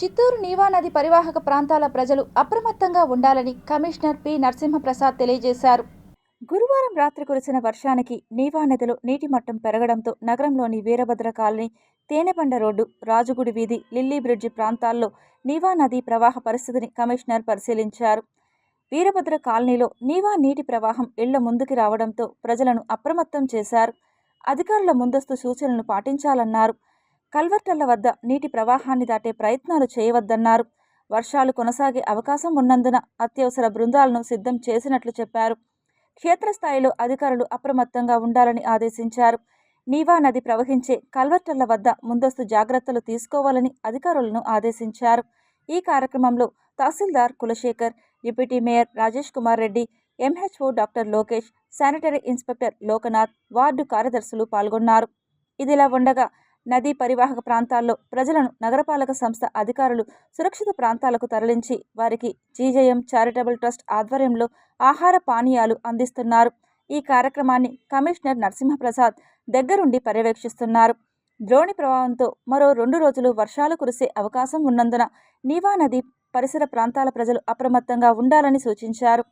చిత్తూరు నీవా నది పరివాహక ప్రాంతాల ప్రజలు అప్రమత్తంగా ఉండాలని కమిషనర్ పి. నరసింహప్రసాద్ తెలియజేశారు. గురువారం రాత్రి కురిసిన వర్షానికి నీవా నదిలో నీటి మట్టం పెరగడంతో నగరంలోని వీరభద్ర కాలనీ తేనెబండ రోడ్డు రాజుగుడి వీధి లిల్లీ బ్రిడ్జి ప్రాంతాల్లో నీవా నది ప్రవాహ పరిస్థితిని కమిషనర్ పరిశీలించారు. వీరభద్ర కాలనీలో నీవా నీటి ప్రవాహం ఇళ్ళ ముందుకి రావడంతో ప్రజలను అప్రమత్తం చేశారు. అధికారుల ముందస్తు సూచనలను పాటించాలన్నారు. కల్వర్టర్ల వద్ద నీటి ప్రవాహాన్ని దాటే ప్రయత్నాలు చేయవద్దన్నారు. వర్షాలు కొనసాగే అవకాశం ఉన్నందున అత్యవసర బృందాలను సిద్ధం చేసినట్లు చెప్పారు. క్షేత్రస్థాయిలో అధికారులు అప్రమత్తంగా ఉండాలని ఆదేశించారు. నీవా నది ప్రవహించే కల్వర్టర్ల వద్ద ముందస్తు జాగ్రత్తలు తీసుకోవాలని అధికారులను ఆదేశించారు. ఈ కార్యక్రమంలో tahsildar Kulasekhar deputy mayor Rajesh Kumar Reddy MHO doctor Lokesh sanitary inspector Loknath ward కార్యదర్శులు పాల్గొన్నారు. ఇదిలా ఉండగా నదీ పరివాహక ప్రాంతాల్లో ప్రజలను నగరపాలక సంస్థ అధికారులు సురక్షిత ప్రాంతాలకు తరలించి వారికి జీజేఎం చారిటబుల్ ట్రస్ట్ ఆధ్వర్యంలో ఆహార పానీయాలు అందిస్తున్నారు. ఈ కార్యక్రమాన్ని కమిషనర్ నరసింహప్రసాద్ దగ్గరుండి పర్యవేక్షిస్తున్నారు. ద్రోణి ప్రభావంతో మరో రెండు రోజులు వర్షాలు కురిసే అవకాశం ఉన్నందున నీవా నది పరిసర ప్రాంతాల ప్రజలు అప్రమత్తంగా ఉండాలని సూచించారు.